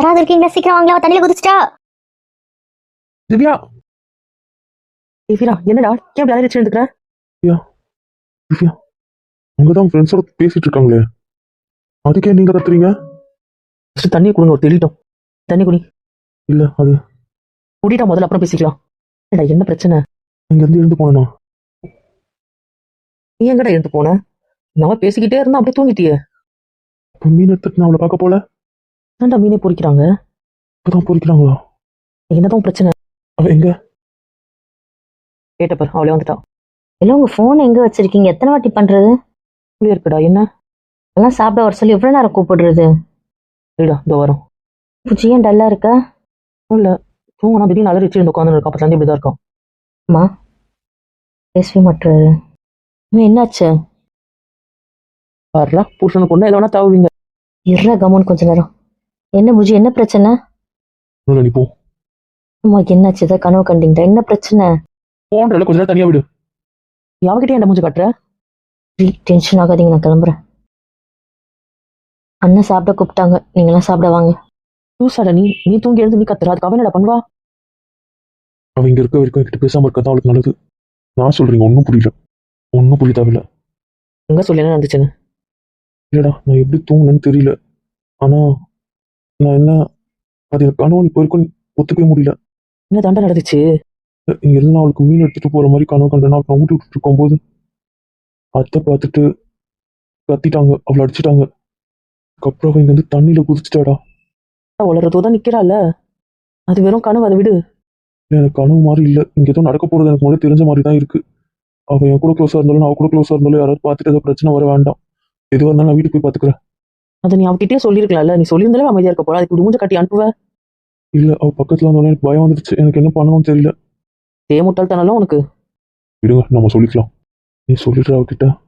யாராவது இருக்கீங்களா? சீக்கிரம் வாங்களா? தண்ணியில குதிச்சிட்டா. திவ்யா. வீரா என்னடா? ஏன் இப்படி அலையிச்சு எடுத்துக்கிற திவ்யா. அவங்க தான் ஃப்ரெண்ட்ஸோட பேசிட்டு இருக்காங்களே. அதுக்கே நீங்க கத்துறீங்க? ஃபஸ்ட்டு தண்ணி கொடுங்க ஒரு தெளிட்டோம். தண்ணி குடி. இல்ல அது. குடிட்டா முதல்ல அப்புறம் பேசிக்கலாம். ஏடா என்ன பிரச்சனை? இங்க இருந்து இருந்து போனா நீ எங்கடா எடுத்து போன? நான் பேசிக்கிட்டே இருந்தா அப்படியே தூங்கிட்டியே. இப்ப மீன் எடுத்துட்டு நான் அவளை பார்க்க போல? ஏன்டா மீனே பொறிக்கிறாங்க? இப்பதான் பொறிக்கிறாங்களா? என்னதான் பிரச்சனை? அவ எங்க? கேட்ட பாரு அவளே வந்துட்டா. இல்ல உங்க போன் எங்க வச்சிருக்கீங்க? எத்தனை வாட்டி பண்றது? உள்ளே இருக்குடா என்ன? எல்லாம் சாப்பிட வர சொல்லி எவ்வளவு நேரம் கூப்பிடுறது? இல்லடா இந்த வரும். பூச்சி ஏன் டல்லா இருக்கா? இல்ல தூங்கினா திடீர்னு அலறிச்சு இருந்து உட்காந்து இருக்கா அப்பத்துல இருந்து இப்படிதான் இருக்கும் அம்மா பேசவே மாட்டுறாரு இன்னும் என்னாச்சு? பாருடா புருஷனுக்கு ஒண்ணு எதை வேணா தாவுவீங்க. இற கமன் கொஞ்ச நேரம். என்ன பூஜி என்ன பிரச்சனை? ஒண்ணும் நீ போ அம்மா என்னாச்சு? ஏதாவது கனவு கண்டீங்களா? என்ன பிரச்சனை? போன்றல கொஞ்ச நேரம் தனியா விடு. யாவகிட்டே என்ன மூஞ்சி கட்டுற? டென்ஷன் ஆகாதீங்க நான் கிளம்புறேன். அண்ணன் சாப்பிட கூப்பிட்டாங்க. நீங்களாம் சாப்பிட வாங்க. லூசாடா நீ நீ தூங்கி எழுந்து நீ கத்துற. அதுக்கு அவன் என்னடா பண்ணுவா? அவ இங்க இருக்க வரைக்கும் என்கிட்ட பேசாம இருக்கதான் அவளுக்கு நல்லது. நான் சொல்றீங்க ஒன்னும் புரியல. ஒன்னும் புரிய தேவையில்ல. எங்க சொல்லி என்ன நடந்துச்சுன்னு? இல்லடா நான் எப்படி தூங்கினேன்னு தெரியல. ஆனா நான் என்ன அது எனக்கு கனவு இப்போ ஒத்துக்கவே முடியல. என்ன தண்டை நடந்துச்சு? எல்லாம் அவளுக்கு மீன் எடுத்துட்டு போற மாதிரி கனவு கண்ட நாள் நான் ஊட்டி விட்டுட்டு இருக்கும்போது அத்தை பார்த்துட்டு கத்திட்டாங்க அவளை அடிச்சிட்டாங்க. அதுக்கப்புறம் இங்க வந்து தண்ணியில குதிச்சிட்டாடா. உளறதோ தான் நிக்கிறாள் அது வெறும் கனவு அதை விடு. எனக்கு கனவு மாதிரி இல்ல. இங்க ஏதோ நடக்க போறது எனக்கு முதல்ல தெரிஞ்ச மாதிரி தான் இருக்கு. அவ என் கூட க்ளோஸா இருந்தாலும் நான் அவ கூட க்ளோஸா இருந்தாலும் யாராவது பார்த்துட்டு ஏதாவது பிரச்சனை வர வேண்டாம். எதுவாக இருந்தாலும் நான் வீட்டுக்கு போய் பாத்துக்கிறேன் அதை நீ அவகிட்டயே சொல்லியிருக்கலாம்ல. நீ சொல்லியிருந்தாலே அமைதியா இருக்க போறா. அதுக்கு இப்படி மூஞ்ச கட்டி அனுப்புவ? இல்ல அவ பக்கத்துல வந்தாலும் எனக்கு பயம் வந்துருச்சு எனக்கு என்ன பண்ணணும்னு தெரியல. தே முட்டாள்தனாலும் உனக்கு? விடுங்க நம்ம சொல்லிக்கலாம். நீ சொல்லிடுற அவகிட்ட.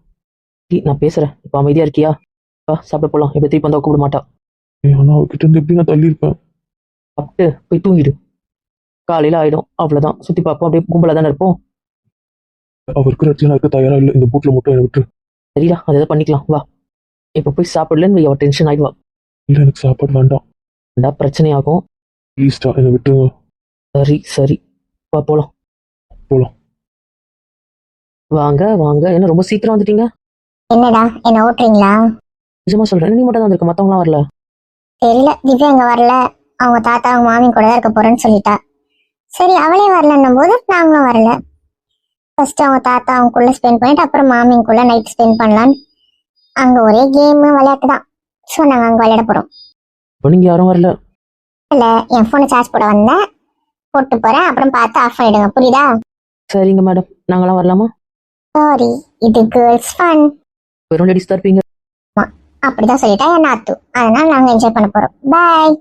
டீ, நான் பேசுறேன். இப்ப அமைதியா இருக்கியா? வா சாப்பிட போலாம். இப்ப திருப்பி வந்தா கூப்பிட மாட்டா. ஏய், ஆனா அவகிட்ட இருந்து எப்படி நான் தள்ளி இருப்பேன் சாப்பிட்டு போய் தூங்கிடு. காலையில ஆயிடும். அவ்வளவுதான். சுத்தி பார்ப்போம். அப்படியே கும்பலா தானே இருப்போம்? அவ இருக்கிற இடத்துல நான் இருக்க தயாரா இல்ல. இந்த பூட்ல மட்டும் என்னை விட்டு சரிடா அதை பண்ணிக்கலாம். வா. இப்ப போய் சாப்பிடலன்னு வை, அவ டென்ஷன் ஆயிடுவா. இல்ல எனக்கு சாப்பாடு வேண்டாம். ஏண்டா பிரச்சனையாகும். ப்ளீஸ்டா என்னை விட்டுருங்க சரி சரி. வா போலாம். போலாம். வாங்க வாங்க. என்ன ரொம்ப சீக்கிரம் வந்துட்டீங்க? என்னடா என்ன ஓட்டுறீங்களா நிஜமா சொல்றேன். நீ மட்டும் தான் வந்திருக்க? மத்தவங்களாம் வரல. தெரியல திவ்யா அங்க வரல. அவங்க தாத்தா அவங்க மாமி கூட தான் இருக்க போறேன்னு சொல்லிட்டா. சரி அவளே வரலன்னும் போது நாங்களும் வரல. ஃபர்ஸ்ட் அவங்க தாத்தா அவங்களுக்குள்ள ஸ்பெண்ட் பண்ணிட்டு அப்புறம் மாமிங்குள்ள நைட் ஸ்பெண்ட் பண்ணலான்னு அங்க ஒரே கேம் விளையாட்டு தான் ஸோ நாங்கள் அங்கே விளையாட இப்போ நீங்க யாரும் வரல? இல்ல என் ஃபோனை சார்ஜ் போட வந்தேன். போட்டு போறேன் அப்புறம் பார்த்து ஆஃப் பண்ணிடுங்க புரியுதா? சரிங்க மேடம் நாங்களாம் வரலாமா? சாரி இது கேர்ள்ஸ் ஃபன் வெறும் லேடிஸ் தான் இருப்பீங்க. அப்படிதான் சொல்லிட்டா என் நாத்து. அதனால நாங்க என்ஜாய் பண்ண போறோம். பாய்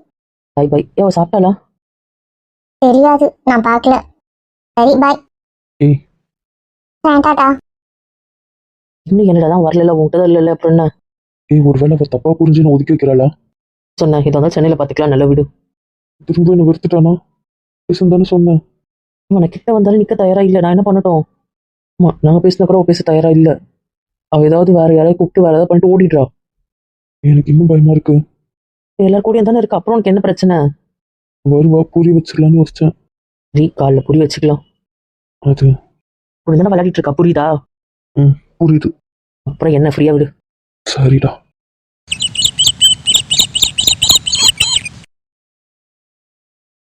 பை பை ஏவ சாப்பிட்டாளா? தெரியாது நான் பார்க்கல. சரி பாய் ஏய். டாடா இன்னும் என்னடா தான் வரல உங்ககிட்ட தான் இல்ல அப்புறம் என்ன? ஏய் ஒருவேளை அவ தப்பா புரிஞ்சு நான் ஒதுக்கி வைக்கிறாளா? சொன்னேன். இதை வந்து சென்னையில பாத்துக்கலாம் நல்ல வீடு. திரும்ப என்ன வெறுத்துட்டானா? பேசுன்னு தானே சொன்னேன் நான் கிட்ட வந்தாலும் நிக்க தயாரா இல்ல நான் என்ன பண்ணட்டும்? ஆமா நாங்க பேசினா கூட அவ பேச தயாரா இல்ல. அவ ஏதாவது வேற யாரையும் கூப்பிட்டு வேற ஏதாவது பண்ணிட்டு ஓடிடுறா. எனக்கு இன்னும் பயமா இருக்கு. எல்லாரும் கூடயும் தானே இருக்கு அப்புறம் உனக்கு என்ன பிரச்சனை? வருவா புரிய வச்சிடலாம்னு யோசிச்சேன். சரி காலைல புரிய வச்சுக்கலாம். அது. இப்படி தானே விளையாடிட்டு இருக்கா புரியுதா? புரியுது. அப்புறம் என்ன ஃப்ரீயா விடு. சரிடா.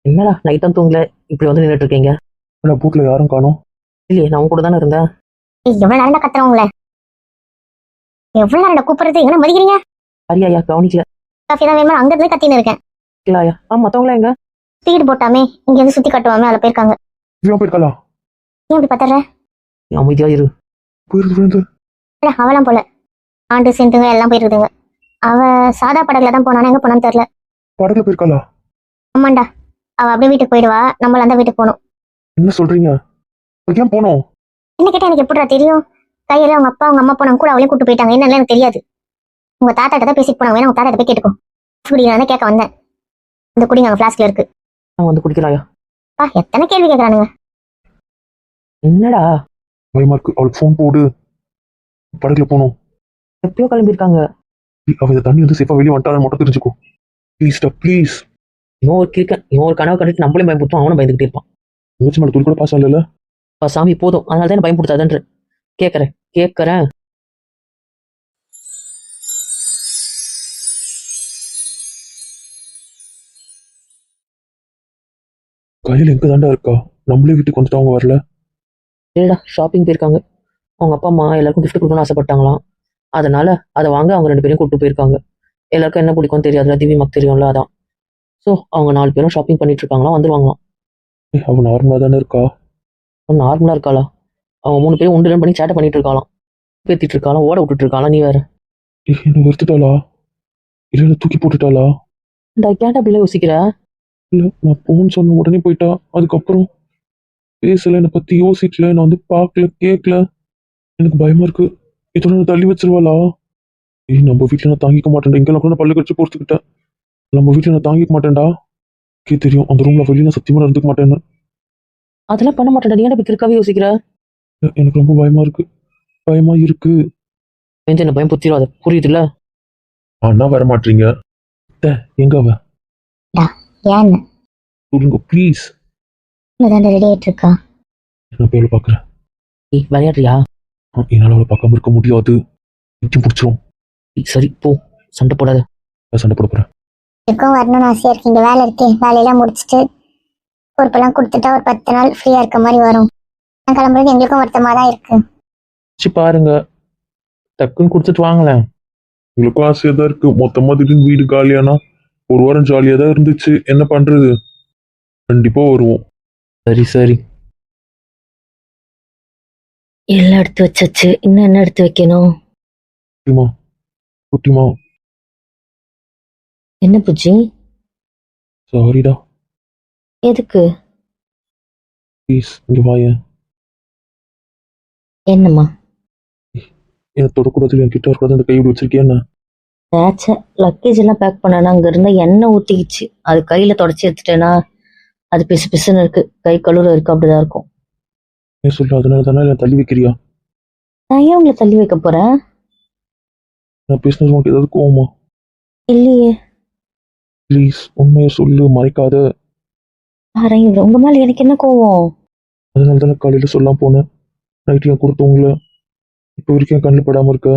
என்னடா நைட்டும் தூங்கல இப்படி வந்து நின்னுட்டு இருக்கீங்க? நான் பூட்ல யாரும் காணோம்? இல்லையே நான் உன் கூட தானே இருந்தேன். ஏய், எவ்வளவு நேரம் கத்துறவங்கள எவ்வளவு நேரம் கூப்பிடுறது எங்க மதிக்கிறீங்க? அரியாயா கவனிக்கல. காஃபி தான் வேணுமா? அங்க இருந்து கத்தின்னு இருக்கேன். இல்லையா ஆ மத்தவங்களா எங்க? ஸ்பீடு போட்டாமே இங்க இருந்து சுத்தி கட்டுவாமே அதுல போயிருக்காங்க. இவன் போயிருக்காளா? ஏன் இப்படி பத்தற நீ அமைதியா இரு. விழுந்து இல்ல போல. ஆண்டு சென்ட்டுங்க எல்லாம் போயிருக்குதுங்க அவ சாதா படகுல தான் போனானா எங்க போனான்னு தெரியல. படகுல போயிருக்காளா? ஆமாண்டா. அவ அப்படியே வீட்டுக்கு போயிடுவா. நம்மள அந்த வீட்டுக்கு போகணும். என்ன சொல்றீங்க? அதுக்கு ஏன் போனோம்? என்ன கேட்டா எனக்கு எப்படிடா தெரியும்? கையில அவங்க அப்பா அவங்க அம்மா போனாங்க கூட அவளையும் கூட்டு போயிட்டாங்க. என்னன்னு எனக்கு தெரியாது. உங்க தாத்தாட்ட தான் பேசிட்டு போனாங்க. வேணா உங்க தாத்தாட்ட போய் கேட்டுக்கோ. குடிங்க கேட்க வந்தேன். இந்த குடிங்க ஃபிளாஸ்க்ல இருக்கு. நான் வந்து குடிக்கலாயா பா எத்தனை கேள்வி கேக்குறானுங்க. என்னடா? பயமா இருக்கு அவளுக்கு ஃபோன் போடு. படகுல போனோம் எப்பயோ கிளம்பியிருக்காங்க. அவ இந்த தண்ணி வந்து சேஃபா வெளியே வந்துட்டாலும் மட்டும் தெரிஞ்சுக்கோ. ப்ளீஸ்டா ப்ளீஸ் இவன் ஒரு கிறுக்கன் இவன் ஒரு கனவு கண்டுட்டு நம்மளையும் பயன்படுத்தும் அவனும் பயந்துகிட்டே இருப்பான். தங்கச்சி மேல துளி கூட இல்லைல்ல அப்பா சாமி போதும். அதனால தான் பயன்படுத்தாதன்ற கேட்கறேன் கேட்கறேன் கையில் எங்க தாண்டா இருக்கா? நம்மளே வீட்டுக்கு வந்துட்டு அவங்க வரல. சரிடா ஷாப்பிங் போயிருக்காங்க. அவங்க அப்பா அம்மா எல்லாருக்கும் gift கொடுக்கணும்னு ஆசைப்பட்டாங்களாம். அதனால அதை வாங்க அவங்க ரெண்டு பேரும் கூப்பிட்டு போயிருக்காங்க. எல்லாருக்கும் என்ன பிடிக்கும் தெரியாதுல திவ்யமாக்கு தெரியும்ல அதான். ஸோ அவங்க நாலு பேரும் ஷாப்பிங் பண்ணிட்டு இருக்காங்களாம் வந்துருவாங்களாம். ஏய், அவ நார்மலா தானே இருக்கா? நார்மலா இருக்காளா? அவங்க மூணு பேரும் உண்டு பண்ணி சேட்டை பண்ணிட்டு இருக்காளாம். பேத்திட்டு இருக்காளாம் ஓட விட்டுட்டு இருக்காளாம் நீ வேற. என்ன வெறுத்துட்டாளா? இல்ல தூக்கி போட்டுட்டாளா? இந்த கேட்டா அப்படிலாம் யோசிக்கிற? இல்ல நான் போன்னு சொன்ன உடனே போயிட்டா அதுக்கப்புறம்? பேசல என்னை பத்தி யோசிக்கல நான் வந்து பார்க்கல கேட்கல எனக்கு பயமா இருக்கு. இதோட நான் தள்ளி வச்சிருவாளா? ஏய் நம்ம வீட்டுல நான் தாங்கிக்க மாட்டேன்டா. இங்கெல்லாம் கூட நான் பல்லு கடிச்சு பொறுத்துக்கிட்டேன் நம்ம வீட்டுல நான் தாங்கிக்க மாட்டேன்டா. கே தெரியும். அந்த ரூம்ல வெளியே நான் சத்தியமா நடந்துக்க மாட்டேன்னு. அதெல்லாம் பண்ண மாட்டேன்டா. நீ இப்படி கிறுக்காவே யோசிக்கிற? எனக்கு ரொம்ப பயமா இருக்கு. பயமா இருக்கு. எந்த என்ன பயம் புத்திராத புரியுதுல்ல? அண்ணா வர மாட்டீங்க. எங்க அவ? ஏன்னு சொல்லுங்க ப்ளீஸ் தான் ரெடி ஆயிட்டு இருக்கா நான் போய் அவளை பாக்குறேன் ஏய் விளையாடுறியா? என்னால அவளை பார்க்காம இருக்க முடியாது. நிச்சயம் பிடிச்சிரும். ஏய், சரி போ. சண்டை போடாத. நான் சண்டை போட போறேன். எனக்கும் வரணும்னு ஆசையா இருக்கு. இங்க வேலை இருக்கு. வேலையெல்லாம் முடிச்சுட்டு பொறுப்பெல்லாம் கொடுத்துட்டா ஒரு பத்து நாள் ஃப்ரீயா இருக்க மாதிரி வரும். நான் கிளம்புறது எங்களுக்கும் வருத்தமா தான் இருக்கு. வச்சு பாருங்க. டக்குன்னு கொடுத்துட்டு வாங்களேன். உங்களுக்கும் ஆசையா தான் இருக்கு. மொத்தமா திடீர்னு வீடு காலியானா ஒரு வாரம் ஜாலியா தான் இருந்துச்சு. என்ன பண்றது? கண்டிப்பா வருவோம். சரி சரி. எல்லாம் எடுத்து வச்சாச்சு. இன்னும் என்ன எடுத்து வைக்கணும்? குட்டிமா குட்டிமா. என்ன பூஜி சாரிடா எதுக்கு? ப்ளீஸ் இங்க வாயேன். என்னம்மா? என்ன தொடக்கூடாது என் கிட்ட இருக்கக்கூடாது அந்த கை இப்படி வச்சிருக்கேன் என்ன? லக்கேஜ் எல்லாம் பேக் பண்ணனா அங்க இருந்த எண்ணெய் ஊத்திக்கிச்சு. அது கையில தொடச்சி எடுத்துட்டேன்னா அது பிசு பிசுன்னு இருக்கு. கை கழுவுற இருக்கு அப்படிதான் இருக்கும். ஏன் சொல்ற அதனால தானே என்ன தள்ளி வைக்கிறியா? நான் ஏன் உங்களை தள்ளி வைக்க போறேன்? நான் பேசினது உனக்கு ஏதாவது கோவமா? இல்லையே. ப்ளீஸ் உண்மையை சொல்லு மறைக்காத. பாரு உங்க மேல எனக்கு என்ன கோவம்? அதனால தானே காலையில சொல்லாம போனேன். நைட்டு என் கொடுத்தவங்கள இப்போ வரைக்கும் என் கண்ணில் இருக்க?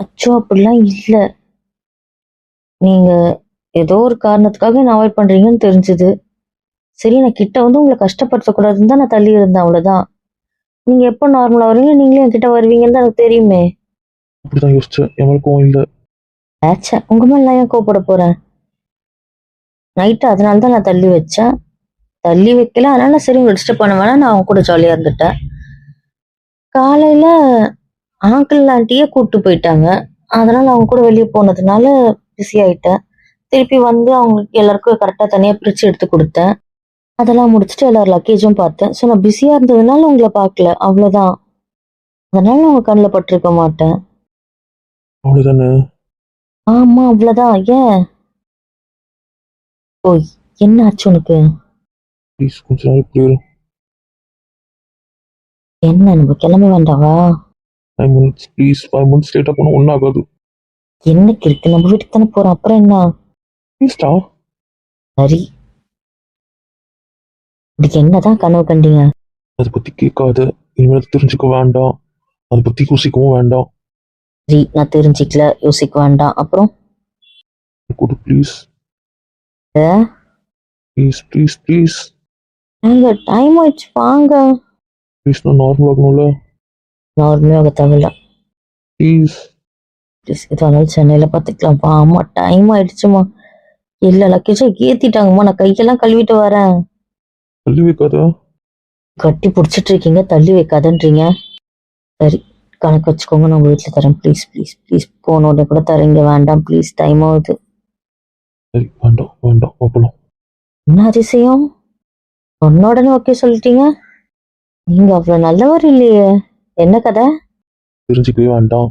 அச்சோ அப்படிலாம் இல்ல. நீங்க ஏதோ ஒரு காரணத்துக்காக என்ன அவாய்ட் பண்றீங்கன்னு தெரிஞ்சது. சரி நான் கிட்ட வந்து உங்களை கஷ்டப்படுத்தக்கூடாதுன்னு தான் நான் தள்ளி இருந்தேன் அவ்வளவுதான். நீங்க எப்போ நார்மலா வருவீங்க? நீங்களே என்கிட்ட வருவீங்கன்னு தான் எனக்கு தெரியுமே. அப்படிதான் யோசிச்சேன். என் கோவம் இல்லை. ஆச்சா உங்க மேல நான் ஏன் கோவப்பட போறேன்? நைட்டு அதனால தான் நான் தள்ளி வச்சேன். தள்ளி வைக்கல அதனால சரி உங்களை டிஸ்டர்ப் பண்ண வேணாம் நான் அவங்க கூட ஜாலியா இருந்துட்டேன். காலையில ஆங்கிள் ஆண்டியே கூப்பிட்டு போயிட்டாங்க. அதனால அவங்க கூட வெளியே போனதுனால பிஸி ஆயிட்டேன். திருப்பி வந்து அவங்களுக்கு எல்லாருக்கும் கரெக்டாக தனியாக பிரித்து எடுத்து கொடுத்தேன். அதெல்லாம் முடிச்சுட்டு எல்லார் லக்கேஜும் பார்த்தேன். ஸோ நான் பிஸியாக இருந்ததுனால உங்களை பார்க்கல. அவ்வளோதான் அதனால உங்க கண்ணில் பட்டிருக்க மாட்டேன். அவ்வளவுதானே? ஆமா அவ்வளவுதான். ஏன்? ஓ என்ன ஆச்சு உனக்கு? ப்ளீஸ் கொஞ்ச இப்படி என்ன நம்ம கிளம்ப வேண்டாவா? Five minutes please five minutes லேட்டாக போனால் ஒன்றும் ஆகாது. என்ன இருக்கு நம்ம வீட்டுக்கு தானே போறோம். அப்புறம் என்ன? ப்ளீஸ்டா சரி. இதுக்கு என்னதான் கனவு கண்டீங்க? அதை பற்றி கேட்காத. இனிமேல் தெரிஞ்சுக்க வேண்டாம். அதை பற்றி யோசிக்கவும் வேண்டாம். சரி நான் தெரிஞ்சிக்கல. யோசிக்க வேண்டாம். அப்புறம்? கொடு ப்ளீஸ் ஏ, ப்ளீஸ் ப்ளீஸ் ப்ளீஸ் ஏங்க டைம் ஆயிடுச்சு. வாங்க. ப்ளீஸ் நான் நார்மல் ஆகணும்ல? நார்மலாக தேவையில்ல. ப்ளீஸ் ப்ளீஸ் இது அதனால சென்னையில் பார்த்துக்கலாம். வா அம்மா டைம் ஆயிடுச்சுமா இல்லை லக்கேஜா ஏத்திட்டாங்கம்மா. நான் கையெல்லாம் கழுவிட்டு வரேன். தள்ளி வைக்காத. கட்டி பிடிச்சிட்டு இருக்கீங்க தள்ளி வைக்காதன்றீங்க. சரி கணக்கு வச்சுக்கோங்க நான் வீட்டில் தரேன். ப்ளீஸ் ப்ளீஸ் ப்ளீஸ் போன உடனே கூட தரீங்க. வேண்டாம் ப்ளீஸ் டைம் ஆகுது. சரி வேண்டாம் வேண்டாம் பார்க்கலாம். என்ன அதிசயம்? சொன்ன உடனே ஓகே சொல்லிட்டீங்க? நீங்க அவ்வளவு நல்லவர் இல்லையே. என்ன கதை? தெரிஞ்சுக்கவே வேண்டாம்.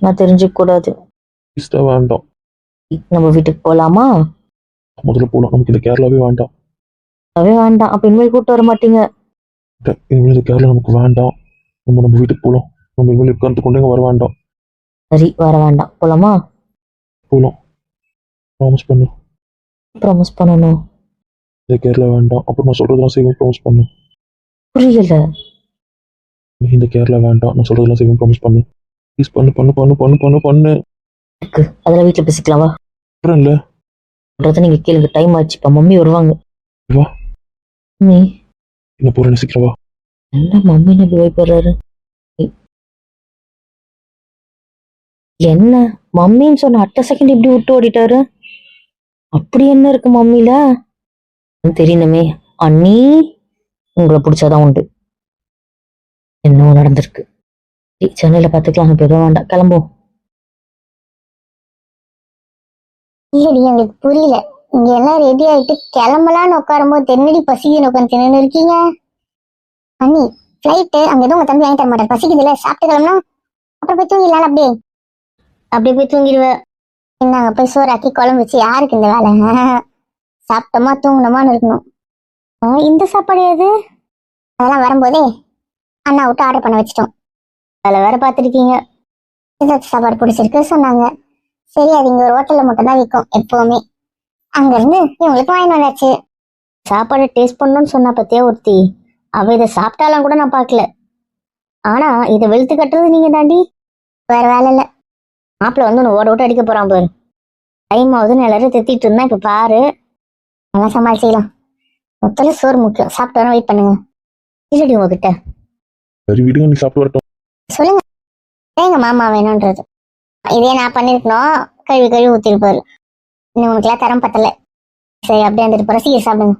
நான் தெரிஞ்சுக்க கூடாது? ப்ளீஸ்டா வேண்டாம். நம்ம வீட்டுக்கு போலாமா? முதல்ல போகலாம் நமக்கு இந்த கேரளாவே வேண்டாம். அதே வேண்டாம். அப்ப இனிமேல் கூட்டு வர மாட்டீங்க. இனிமேல் இந்த கேரளா நமக்கு வேண்டாம். நம்ம நம்ம வீட்டுக்கு போகலாம் நம்ம இனிமேல் உட்கார்ந்து கொண்டு வர வேண்டாம். சரி வர வேண்டாம். போலாமா? போகலாம் ப்ராமிஸ் பண்ணு. ப்ராமிஸ் பண்ணணும் இந்த கேரளா வேண்டாம். அப்புறம் நான் சொல்றதெல்லாம் செய்வேன். ப்ராமிஸ் பண்ணு. புரியல. நீ இந்த கேரளா வேண்டாம். நான் சொல்றதெல்லாம் செய்வேன். ப்ராமிஸ் பண்ணு. ப்ளீஸ் பண்ணு பண்ணு பண்ணு பண்ணு பண்ணு பண்ணு. அதெல்லாம் வீட்டில் பேசிக்கலாமா சொல்றேன்ல. சொல்றத நீங்க கேளுங்க. டைம் ஆச்சு. இப்போ மம்மி வருவாங்க. வா. நீ? என்ன போறேன்னு சீக்கிரம் வா. என்ன மம்மி இப்படி பயப்படுறாரு இ- என்ன? மம்மின்னு சொன்ன அட்ட செகண்ட் இப்படி விட்டு ஓடிட்டாரு? அப்படி என்ன இருக்கு மம்மில? தெரியணுமே. அண்ணி உங்களை பிடிச்சாதான் உண்டு. என்னவோ நடந்திருக்கு. சென்னையில பாத்துக்கலாம் இப்ப எதுவும் வேண்டாம். கிளம்புவோம். இல்லடி எங்களுக்கு புரியல. இங்க எல்லாம் ரெடி ஆயிட்டு கிளம்பலான்னு உட்காரும்போது தென்னடி பசிக்குன்னு உட்காந்து தின்னு இருக்கீங்க? அண்ணி ஃபிளைட்டு அங்க எதுவும் உங்க தம்பி வாங்கி தர மாட்டார் பசிக்குதுல சாப்பிட்டு கிளம்புனா அப்புறம் போய் தூங்கிடலாம் அப்படியே? அப்படியே போய் தூங்கிடுவேன் என்னங்க போய் சோறாக்கி குழம்பு வச்சு யாருக்கு இந்த வேலை? சாப்பிட்டோமா தூங்கினோமான்னு இருக்கணும். இந்த சாப்பாடு எது? அதெல்லாம் வரும்போதே அண்ணா விட்டு ஆர்டர் பண்ண வச்சிட்டோம். அதில் வேற பார்த்துருக்கீங்க. ஏதாச்சும் சாப்பாடு பிடிச்சிருக்கு சொன்னாங்க. சரி அது இங்க ஒரு ஹோட்டல்ல மட்டும் தான் விற்கும் எப்பவுமே. அங்க இருந்து இவங்களுக்கு வாங்கி வந்தாச்சு. சாப்பாடு டேஸ்ட் பண்ணணும்னு சொன்னா பத்தியா ஒருத்தி? அவ இதை சாப்பிட்டாலாம் கூட நான் பார்க்கல. ஆனா இதை வெளுத்து கட்டுறது நீங்க தாண்டி. வேற வேலை இல்ல. மாப்பிள்ள வந்து உன்னை ஓட ஓட்ட அடிக்க போறான் பாரு. டைம் ஆகுதுன்னு எல்லாரும் தெத்திட்டு இருந்தா இப்ப பாரு. நல்லா சமாளிச்சிக்கலாம். மொத்தல சோறு முக்கியம். சாப்பிட்டு வெயிட் பண்ணுங்க. இல்லடி உங்ககிட்ட. சரி விடுங்க நீ சாப்பிட்டு வரட்டும். சொல்லுங்க. எங்க மாமா வேணும்ன்றது. இதே நான் பண்ணிருக்கணும். கழுவி கழுவி ஊத்திருப்பாரு இன்னும் உனக்குலாம் தரம் பத்தல. சரி அப்படியே வந்துட்டு போற சீக்கிரம் சாப்பிடுங்க.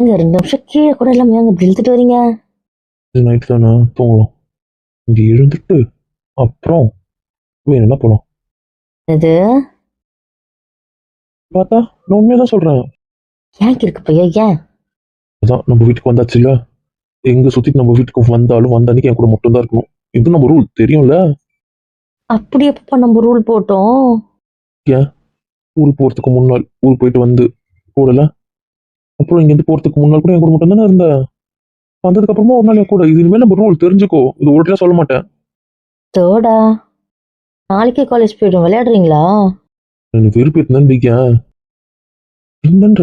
இங்க ரெண்டு நிமிஷம் கீழே கூட இல்லாம ஏங்க இப்படி இழுத்துட்டு வரீங்க? இது நைட் தானே. தூங்கலாம். இங்கே எழுந்துட்டு அப்புறம் வேணும்னா போகலாம் இது பார்த்தா நான் உண்மையாக தான் சொல்கிறேன் ஏன் இருக்கு பையா ஏன்? அதான் நம்ம வீட்டுக்கு வந்தாச்சுல்ல? எங்க சுத்திட்டு நம்ம வீட்டுக்கு வந்தாலும் வந்த அன்னைக்கு என் கூட மட்டும் தான் இருக்கணும். இது நம்ம ரூல் தெரியும்ல? அப்படி எப்ப நம்ம ரூல் போட்டோம்? ஊருக்கு போறதுக்கு முன்னாள் ஊருக்கு போயிட்டு வந்து போடல? அப்புறம் இங்கேருந்து போறதுக்கு முன்னாள் கூட என் கூட மட்டும் தானே இருந்த? வந்ததுக்கு அப்புறமா ஒரு நாள் என் கூட இது இனிமேல் நம்ம ரூல் தெரிஞ்சுக்கோ. இது ஒருட்டில சொல்ல மாட்டேன். தோடா நாளைக்கே காலேஜ் போயிடும். விளையாடுறீங்களா? எனக்கு விருப்பம் இருந்தான்னு வைக்கேன் என்னன்ற?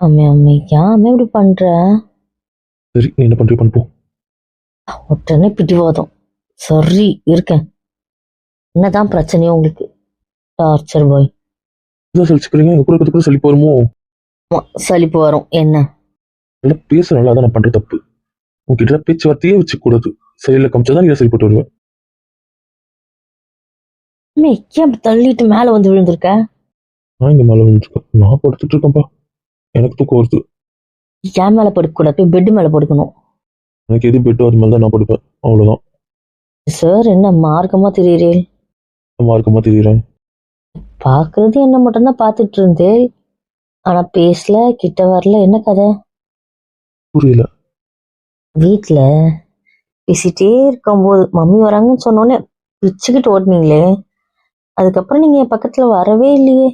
அம்மே அம்மே ஏன் அம்மே இப்படி பண்ற? சரி நீ என்ன பண்றீ பண்ணு போ. உடனே பிடிவாதம். சரி இருக்கேன். என்னதான் பிரச்சனையோ உங்களுக்கு? டார்ச்சர் பாய். இதான் சலிச்சுக்கிறீங்க கூட கூட சலிப்பு வருமோ? சலிப்பு வரும். என்ன? நல்லா பேசுறனால அதான் நான் பண்ற தப்பு. உங்ககிட்ட பேச்சுவார்த்தையே வச்சுக்க கூடாது. சரியில்லை கமிச்சாதான் நீ சரிப்பட்டு வருவேன் ஏன் தள்ளிட்டு மேல வந்து விழுந்திருக்க? நான் இங்க மேல வந்துருக்கேன் நான் படுத்துட்டு இருக்கேன்ப்பா. எனக்கு தூக்கம் வருது. ஏன் மேல படுக்க கூடாது போய் பெட் மேல படுக்கணும் எனக்கு எது பெட்டோ அது மேல தான் நான் படுப்பேன் அவ்வளவுதான். சார் என்ன மார்க்கமா தெரியுறீள் மார்க்கமா தெரியுறேன். பாக்குறது என்ன மட்டும்தான் பாத்துட்டு இருந்தேன். ஆனா பேசல கிட்ட வரல என்ன கதை? புரியல. வீட்ல பேசிட்டே இருக்கும்போது மம்மி வராங்கன்னு சொன்னோன்னே பிச்சுக்கிட்டு ஓடுனீங்களே. அதுக்கப்புறம் நீங்க என் பக்கத்துல வரவே இல்லையே.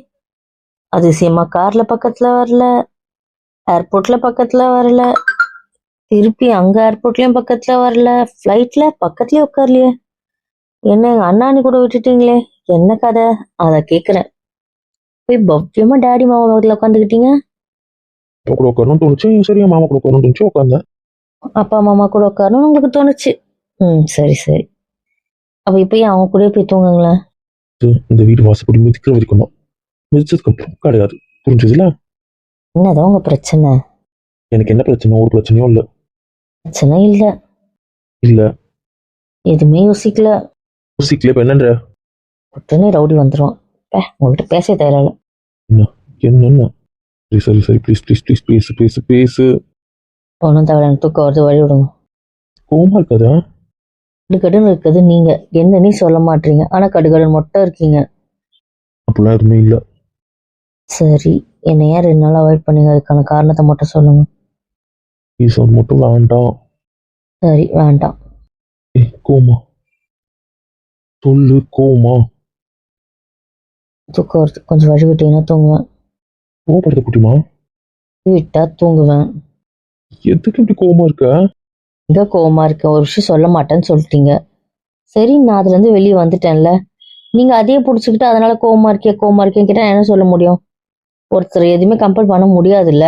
அதிசயமா கார்ல பக்கத்துல வரல. ஏர்போர்ட்ல பக்கத்துல வரல. திருப்பி அங்க ஏர்போர்ட்லயும் பக்கத்துல வரல. ஃப்ளைட்ல பக்கத்துலயே உட்கார்லையே. என்ன எங்க அண்ணாணி கூட விட்டுட்டீங்களே? என்ன கதை? அத கேக்குறேன். போய் பவ்யமா டாடி மாமா பக்கத்துல உட்காந்துக்கிட்டீங்க? அப்பா கூட உட்காரணும்னு தோணுச்சு. சரி மாமா கூட உட்காரணும்னு தோணுச்சு உட்காந்தேன். அப்பா மாமா கூட உட்காரணும்னு உங்களுக்கு தோணுச்சு? ம் சரி சரி. அப்ப இப்போ ஏன் அவங்க கூடயே போய் தூங்குங்களேன். இந்த வீடு வாசப்படி மிதிக்கிற வரைக்கும் தான். மிதிச்சதுக்கு அப்புறம் கிடையாது. புரிஞ்சதுல? என்னதான் உங்க பிரச்சனை. எனக்கு என்ன பிரச்சனை? ஒரு பிரச்சனையும் இல்ல. பிரச்சனை இல்ல. இல்ல. எதுவுமே யோசிக்கல. யோசிக்கல இப்ப என்னன்ற? உடனே ரவுடி வந்துருவான். பே, உங்ககிட்ட பேச தேவையில்ல. என்னென்ன சரி சரி சரி ப்ளீஸ் ப்ளீஸ் ப்ளீஸ் பேசு பேசு பேசு ஒன்றும் தேவையில்ல தூக்கம் வருது வழி விடுங்க. கோமா இருக்காதா? கடுகடுன்னு இருக்குது நீங்க. என்னன்னு சொல்ல மாட்டீங்க? ஆனா கடுகடுன்னு மட்டும் இருக்கீங்க. அப்படிலாம் எதுவுமே இல்ல. சரி. என்னை ஏன் ரெண்டு நாள் அவாய்ட் பண்ணீங்க? அதுக்கான காரணத்தை மட்டும் சொல்லுங்க. ப்ளீஸ் அது மட்டும் வேண்டாம் சரி வேண்டாம். ஏ கோமா. சொல்லு கோமா. தூக்கம் வருது கொஞ்சம் வழி விட்டீங்கன்னா தூங்குவேன். கோபப்படுத்த குட்டிமா? விட்டா தூங்குவேன். எதுக்கு இப்படி கோவமா இருக்க? எங்க கோவமா இருக்க. ஒரு விஷயம் சொல்ல மாட்டேன்னு சொல்லிட்டீங்க. சரி நான் அதுல இருந்து வெளியே வந்துட்டேன்ல. நீங்க அதே பிடிச்சிக்கிட்டு அதனால கோவமா இருக்கே கோவமா இருக்கேன்னு கேட்டா என்ன சொல்ல முடியும்? ஒருத்தர் எதுவுமே கம்பல் பண்ண முடியாதுல்ல?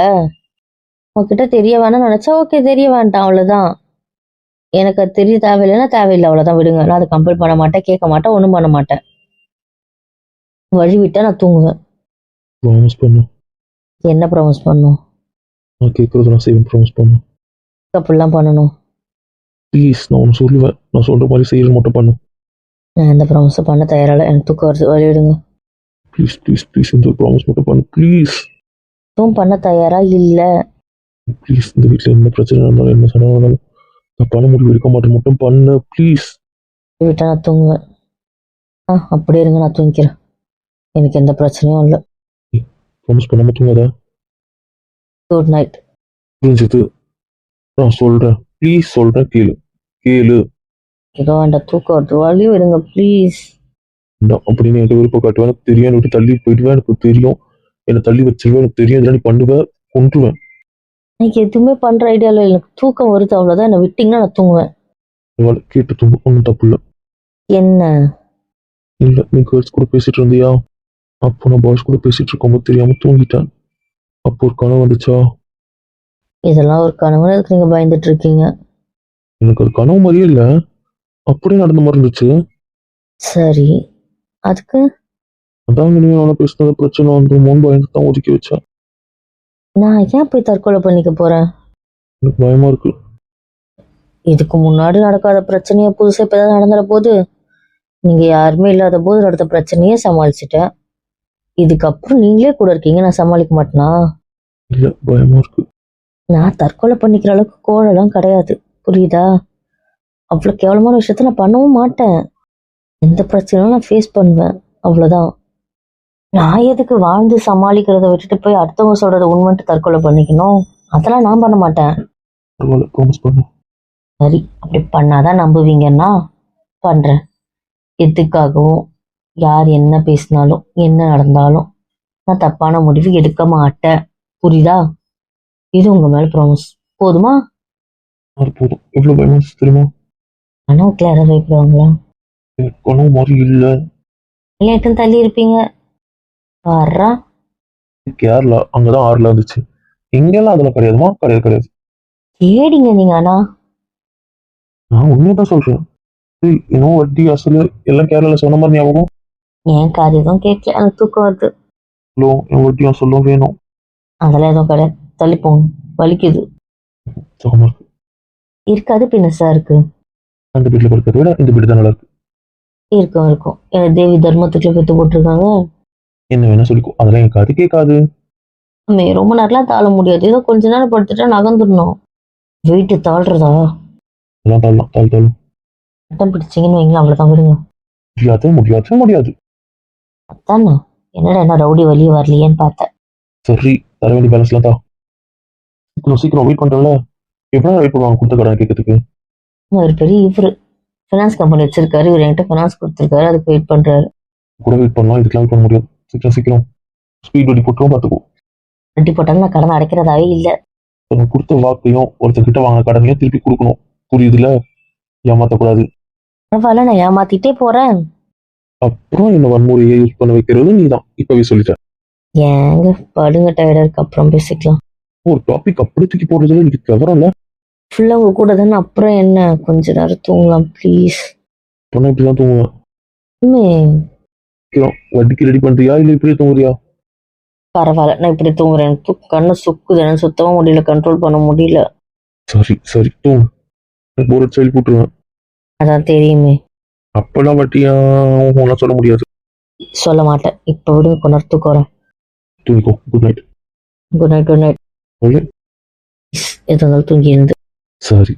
உங்ககிட்ட தெரிய வேணாம்னு நினைச்சா ஓகே தெரிய வேண்டாம் அவ்வளவுதான். எனக்கு அது தெரிய தேவையில்லைன்னா தேவையில்லை அவ்வளவுதான் விடுங்க. நான் அதை கம்பல் பண்ண மாட்டேன் கேட்க மாட்டேன் ஒன்றும் பண்ண மாட்டேன். வழி விட்டா நான் தூங்குவேன். ப்ராமிஸ் பண்ணு. என்ன ப்ராமிஸ் பண்ணும்? நான் கேட்கறது நான் செய்வேன் ப்ராமிஸ் பண்ணு. அப்படிலாம் பண்ணணும். ப்ளீஸ் நான் ஒன்று சொல்லுவேன். நான் சொல்ற மாதிரி செய்யறது மட்டும் பண்ணு. நான் எந்த ப்ராமிஸும் பண்ண தயாரில்லை எனக்கு தூக்கம் வருது. வழி விடுங்க ப்ளீஸ் ப்ளீஸ் ப்ளீஸ் இந்த ப்ராமிஸ் மட்டும் பண்ணு. ப்ளீஸ் எதுவும் பண்ண தயாரா இல்லை. ப்ளீஸ் இந்த வீட்டில் என்ன பிரச்சனை இருந்தாலும் என்ன சண்டை நான் பண்ண முடிவு எடுக்க மாட்டேன் மட்டும் பண்ணு. ப்ளீஸ் விட்டா நான் தூங்குவேன். ஆ அப்படியே இருங்க நான் தூங்கிக்கிறேன். எனக்கு எந்த பிரச்சனையும் இல்லை. ப்ராமிஸ் பண்ணாம தூங்காத. குட் நைட் புரிஞ்சது நான் சொல்றேன். ப்ளீஸ் சொல்றேன் கேளு. கேளு. ஏதோ வேண்டாம் தூக்கம் வருது. வழி விடுங்க ப்ளீஸ் அப்படின்னு என்கிட்ட விருப்பம் காட்டுவேன். எனக்கு தெரியும் என்னை விட்டு தள்ளி போயிடுவேன். எனக்கு தெரியும். என்னை தள்ளி வச்சிருவேன். எனக்கு தெரியும். இதெல்லாம் நீ பண்ணுவேன் கொன்றுவேன். எனக்கு எதுவுமே பண்ற ஐடியாவில் எனக்கு தூக்கம் வருது அவ்வளோதான் என்னை விட்டிங்கன்னா நான் தூங்குவேன். இவாள கேட்டு தூங்கு. ஒன்றும் தப்பு இல்லை. என்ன? இல்லை நீ கேர்ள்ஸ் கூட பேசிட்டு இருந்தியா? அப்போ நான் பாய்ஸ் கூட பேசிட்டு இருக்கும்போது தெரியாம தூங்கிட்டேன். அப்போ ஒரு கனவு வந்துச்சா? இதெல்லாம் ஒரு கனவு அதுக்கு நீங்க பயந்துட்டு இருக்கீங்க? எனக்கு அது கனவு மாதிரியே இல்லை. அப்படியே நடந்த மாதிரி இருந்துச்சு. சரி. அதுக்கு? அதான் நீ நானும் பேசினது பிரச்சனை வந்துருமோன்னு பயந்து தான் ஒதுக்கி வச்சேன். நான் ஏன் போய் தற்கொலை பண்ணிக்க போறேன்? எனக்கு பயமா இருக்கு. இதுக்கு முன்னாடி நடக்காத பிரச்சனையை புதுசாக இப்போ தான் நடந்துற போது நீங்க யாருமே இல்லாத போது நடந்த பிரச்சனையே சமாளிச்சிட்டேன் இதுக்கப்புறம் நீங்களே கூட இருக்கீங்க நான் சமாளிக்க மாட்டேனா? இல்லை பயமா இருக்கு. நான் தற்கொலை பண்ணிக்கிற அளவுக்கு கோழெல்லாம் கிடையாது புரியுதா? அவ்வளோ கேவலமான விஷயத்த நான் பண்ணவும் மாட்டேன். எந்த பிரச்சனையும் நான் ஃபேஸ் பண்ணுவேன். அவ்வளோதான் நான் எதுக்கு வாழ்ந்து சமாளிக்கிறத விட்டுட்டு போய் அடுத்தவங்க சொல்றத உண்மைன்ட்டு தற்கொலை பண்ணிக்கணும்? அதெல்லாம் நான் பண்ண மாட்டேன். சரி அப்படி பண்ணாதான் நம்புவீங்கன்னா பண்றேன். எதுக்காகவும் யார் என்ன பேசினாலும் என்ன நடந்தாலும் நான் தப்பான முடிவு எடுக்க மாட்டேன். புரியுதா? இது உங்க மேல ப்ராமிஸ் போதுமா? போதும். எவ்வளோ பயமா இருந்துச்சு தெரியுமா கனவுக்குள்ள யாராவது பயப்படுவாங்களா? எனக்கு கனவு மாதிரி இல்லை. இல்லையாட்டும் தள்ளி இருப்பீங்க? வர்றா கேரளா அங்கதான் ஆறுல இருந்துச்சு இங்கெல்லாம் அதெல்லாம் கிடையாதுமா கிடையாது கிடையாது. கேடிங்க நீங்க ஆனா. நான் உண்மையை தான் சொல்றேன். ஏய், இன்னும் வட்டி அசல் எல்லாம் கேரளால சொன்ன மாதிரி ஞாபகம்? என் காது எதுவும் கேட்கல எனக்கு தூக்கம் வருது. ஹலோ என் வட்டி அசலும் வேணும். அதெல்லாம் எதுவும் கிடையாது. தள்ளி போங்க வலிக்குது. சுகமா இருக்கு இருக்காது பின்னஸா இருக்கு அந்த வீட்டில் படுக்கிறத விட இந்த வீடு தான் நல்லா இருக்கு. இருக்கும் இருக்கும். தேவி தர்மத்துக்குள்ள பெத்து போட்டிருக்காங்க. என்ன வேணா சொல்லிக்கோ. அதெல்லாம் எனக்கு அது கேட்காது. ரொம்ப நேரம்லாம் தாழ முடியாது. ஏதோ கொஞ்ச நேரம் படுத்துட்டா நகர்ந்துடணும். வெயிட்டு தாழ்றதா? எல்லாம் தள்ளலாம் தாள் தாளும் அட்டம் பிடிச்சிங்கன்னு வைங்களேன் அவ்வளோதான் விடுங்க. முடியாது. முடியாது முடியாது. அதானே என்னடா என்ன ரவுடி வழியே வரலையேன்னு பார்த்தேன். சரி தர வேண்டிய பேலன்ஸ்லாம் தான் சீக்கிரம் சீக்கிரம் வெயிட் பண்றேன்ல. எப்படின்னா வெயிட் பண்ணுவாங்க கொடுத்த கடன் கேட்கறதுக்கு? ஒரு பெரிய இவரு. ஃபினான்ஸ் கம்பெனி வச்சிருக்காரு. இவர் என்கிட்ட ஃபினான்ஸ் கொடுத்துருக்காரு. அதுக்கு வெயிட் பண்றாரு. கூட வெயிட் பண்ணலாம் இதுக்கெல்லாம் பண்ண முடியாது சீக்கிரம் சீக்கிரம். ஸ்பீட் வட்டி போட்டுரும் பார்த்துக்கோ. வட்டி போட்டாலும் நான் கடன் அடைக்கிறதாவே இல்லை. நம்ம கொடுத்த வாக்கையும் ஒருத்தர்கிட்ட வாங்க கடனையும் திருப்பி கொடுக்கணும். புரியுதுல ஏமாத்தக்கூடாது. பரவாயில்ல நான் ஏமாத்திட்டே போறேன். அப்புறம் என்ன வன்முறையை யூஸ் பண்ண வைக்கிறது நீ தான் இப்பவே சொல்லிட்ட ஏங்க படுங்க டயர்டருக்கு அப்புறம் பேசிக்கலாம். ஒரு டாபிக் அப்படி தூக்கி போடுறதுல எனக்கு இல்ல? ஃபுல்லாக உங்க கூட தானே அப்புறம் என்ன? கொஞ்ச நேரம் தூங்கலாம் ப்ளீஸ் பொண்ணு இப்படிதான் தூங்குவேன் சீக்கிரம் வட்டிக்கு ரெடி பண்றியா இல்ல இப்படியே தூங்குறியா? பரவாயில்ல நான் இப்படி தூங்குறேன். தூக்க கண்ணு சுக்குது எனக்கு சுத்தவும் முடியல கண்ட்ரோல் பண்ண முடியல. சரி சரி தூங்கு. போர் அடிச்சு எழுப்பி விட்டுருவேன். அதான் தெரியுமே. அப்பெல்லாம் வட்டியா? ஒன்றும் சொல்ல முடியாது. சொல்ல மாட்டேன். இப்போ விடுங்க கொஞ்ச நேரம் தூக்கம் வரேன் தூங்கிக்கோ. Good night good night good night எது இருந்தாலும் தூங்கி இருந்து சரி